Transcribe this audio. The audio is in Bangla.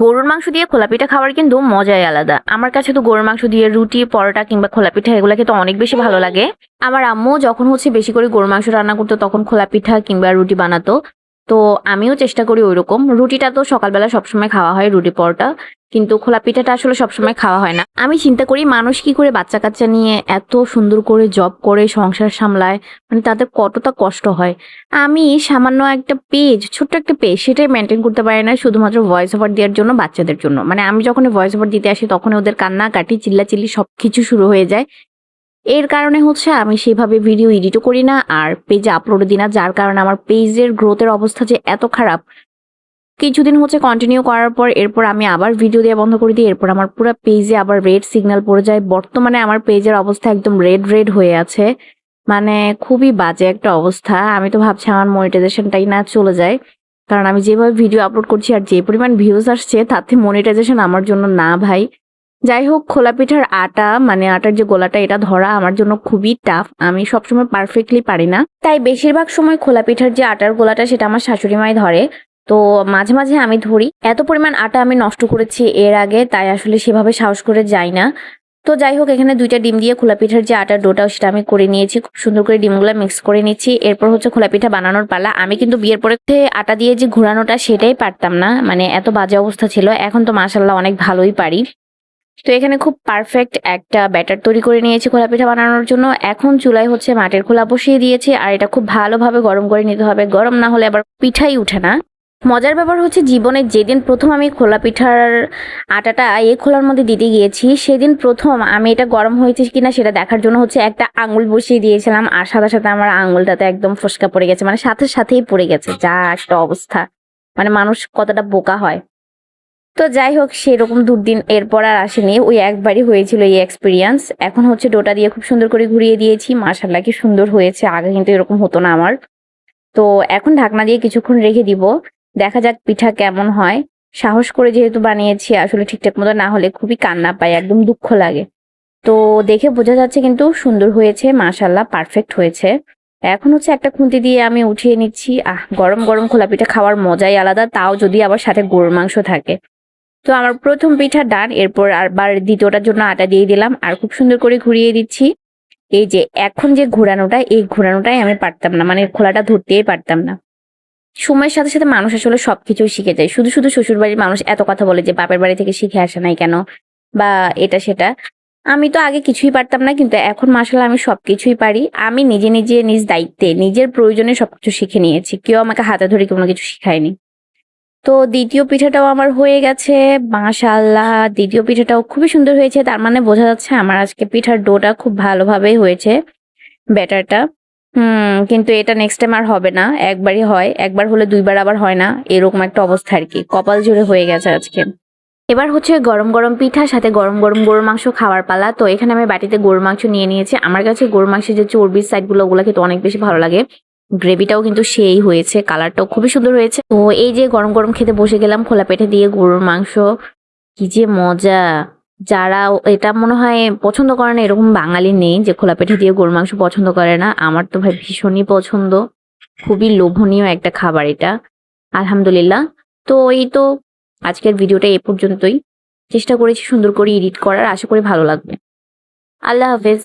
গরুর মাংস দিয়ে খোলাপিঠা খাওয়ার কিন্তু মজাই আলাদা। আমার কাছে তো গরুর মাংস দিয়ে রুটি, পরোটা কিংবা খোলাপিঠা এগুলো খেতে অনেক বেশি ভালো লাগে। আমার আম্মু যখন হচ্ছে বেশি করে গরুর মাংস রান্না করতো তখন খোলাপিঠা কিংবা রুটি বানাতো। তো আমিও চেষ্টা করি ওইরকম। রুটিটা তো সকালবেলা সবসময় খাওয়া হয়, রুটি, পরোটা। কিন্তু খোলা পিঠাটা আসলে সবসময় খাওয়া হয় না। আমি চিন্তা করি মানুষ কি করে বাচ্চা কাচ্চা নিয়ে এত সুন্দর করে জব করে, সংসার সামলায় মানে তাদের কতটা কষ্ট হয়। আমি সামান্য একটা পেজ, ছোট্ট একটা পেজ, সেটাই মেনটেন করতে পারি না শুধুমাত্র ভয়েস ওভার দেওয়ার জন্য বাচ্চাদের জন্য। মানে আমি যখন ভয়েস ওভার দিতে আসি তখন ওদের কান্না কাটি চিল্লাচিল্লি সব কিছু শুরু হয়ে যায়। এর কারণে হচ্ছে আমি সেভাবে ভিডিও এডিটও করি না, আর পেজে আপলোড দিই না, যার কারণে আমার পেজের গ্রোথের অবস্থা যে এত খারাপ কিছুদিন হচ্ছে কন্টিনিউ করার পর এরপর আমি আবার ভিডিও দেওয়া বন্ধ করে দিই। এরপর আমার পুরো পেজে আবার রেড সিগন্যাল পড়ে যায়। বর্তমানে আমার পেজের অবস্থা একদম রেড রেড হয়ে আছে। মানে খুবই বাজে একটা অবস্থা। আমি তো ভাবছি আমার মনিটাইজেশনটাই না চলে যায়। কারণ আমি যেভাবে ভিডিও আপলোড করছি আর যে পরিমাণ ভিউজ আসছে, তাতে মনিটাইজেশন আমার জন্য না ভাই। যাই হোক খোলা পিঠার আটা মানে আটার যে গোলাটা, এটা ধরা আমার জন্য খুবই টাফ আমি সবসময় পারফেক্টলি পারি না। তাই বেশিরভাগ সময় খোলা পিঠার যে আটার গোলাটা, সেটা আমার শাশুড়ি মাই ধরে। তো মাঝে মাঝে আমি ধরি, এত পরিমাণ আটা আমি নষ্ট করেছি এর আগে, তাই আসলে সেভাবে সাহস করে যাই না। তো যাই হোক, এখানে দুইটা ডিম দিয়ে খোলা পিঠার যে আটার ডোটাও সেটা আমি করে নিয়েছি, খুব সুন্দর করে ডিমগুলো মিক্স করে নিচ্ছি। এরপর হচ্ছে খোলা পিঠা বানানোর পালা। আমি কিন্তু বিয়ের পরে আটা দিয়ে যে ঘোরানোটা, সেটাই পারতাম না। মানে এত বাজে অবস্থা ছিল, এখন তো মাসাল্লাহ অনেক ভালোই পারি। তো এখানে খুব পারফেক্ট একটা ব্যাটার তৈরি করে নিয়েছি খোলা পিঠা বানানোর জন্য। এখন চুলায় হচ্ছে মাটির খোলা বসিয়ে দিয়েছি, আর এটা খুব ভালোভাবে গরম করে নিতে হবে। গরম না হলে আবার পিঠাই উঠে না। মজার ব্যাপার হচ্ছে জীবনে যেদিন প্রথম আমি খোলা পিঠার আটাটা এই খোলার মধ্যে দিতে গিয়েছি, সেদিন প্রথম আমি এটা গরম হয়েছে কিনা সেটা দেখার জন্য হচ্ছে একটা আঙুল বসিয়ে দিয়েছিলাম, আর সাথে সাথে আমার আঙুলটাতে একদম ফসকা পড়ে গেছে মানে সাথে সাথেই পড়ে গেছে যা একটা অবস্থা মানে মানুষ কতটা বোকা হয়। তো যাই হোক, সেরকম দুর্দিন এরপর আর আসেনি, ওই একবারই হয়েছিল এই এক্সপিরিয়েন্স এখন হচ্ছে ডোটা দিয়ে খুব সুন্দর করে ঘুরিয়ে দিয়েছি মাশাল্লাহ কি সুন্দর হয়েছে, আগে কিন্তু এরকম হতো না আমার। তো এখন ঢাকনা দিয়ে কিছুক্ষণ রেখে দিব। দেখা যাক পিঠা কেমন হয়। সাহস করে যেহেতু বানিয়েছি, আসলে ঠিকঠাক মতো না হলে খুবই কান্না পায় একদম দুঃখ লাগে। তো দেখে বোঝা যাচ্ছে কিন্তু সুন্দর হয়েছে মাশাল্লাহ পারফেক্ট হয়েছে। এখন হচ্ছে একটা খুন্তি দিয়ে আমি উঠিয়ে নিচ্ছি। আহ, গরম গরম খোলা পিঠা খাওয়ার মজাই আলাদা, তাও যদি আবার সাথে গরুর মাংস থাকে। তো আমার প্রথম পিঠা ডান, এরপর আবার দ্বিতীয়টার জন্য আটা দিয়ে দিলাম। আর খুব সুন্দর করে ঘুরিয়ে দিচ্ছি। এই যে, এখন যে ঘোরানোটা, এই ঘোরানোটাই আমি পারতাম না মানে খোলাটা ধরতেই পারতাম না। সময়ের সাথে সাথে মানুষ আসলে সবকিছুই শিখে যায়। শুধু শুধু শ্বশুর বাড়ির মানুষ এত কথা বলে যে বাপের বাড়ি থেকে শিখে আসে নাই কেন? বা এটা, সেটা। আমি তো আগে কিছুই পারতাম না, কিন্তু এখন মাসাল আমি সবকিছুই পারি। আমি নিজে নিজে, নিজ দায়িত্বে, নিজের প্রয়োজনে সবকিছু শিখে নিয়েছি। কেউ আমাকে হাতে ধরে কোনো কিছু শিখায়নি। তো দ্বিতীয় পিঠাটাও আমার হয়ে গেছে মাশাল্লাহ দ্বিতীয় পিঠাটাও খুবই সুন্দর হয়েছে। তার মানে বোঝা যাচ্ছে আমার আজকে পিঠার ডোটা খুব ভালোভাবেই হয়েছে, ব্যাটারটা। হুম, কিন্তু এটা নেক্সট টাইম আর হবে না। একবারই হয়। একবার হলে দুইবার আবার হয় না। এরকম একটা অবস্থা আর কি। কপাল জুড়ে হয়ে গেছে আজকে। এবার হচ্ছে গরম গরম পিঠা, সাথে গরম গরম গরুর মাংস খাওয়ার পালা। তো এখানে আমি বাটিতে গরুর মাংস নিয়ে নিয়েছি। আমার কাছে গরুর মাংসের যে চর্বির সাইডগুলো ওগুলো খেতে অনেক বেশি ভালো লাগে। গ্রেভিটাও কিন্তু সেই হয়েছে। কালারটাও খুবই সুন্দর হয়েছে। তো এই যে গরম গরম খেতে বসে গেলাম খোলা পেটে দিয়ে গরুর মাংস। কি যে মজা! যারা এটা মনে হয় পছন্দ করে না, এরকম বাঙালি নেই যে খোলা পেটে দিয়ে গরুর মাংস পছন্দ করে না। আমার তো ভাই ভীষণই পছন্দ। খুবই লোভনীয় একটা খাবার এটা। আলহামদুলিল্লাহ। তো এই তো আজকের ভিডিওটা এ পর্যন্তই। চেষ্টা করেছি সুন্দর করে এডিট করার। আশা করি ভালো লাগবে। আল্লাহ হাফেজ।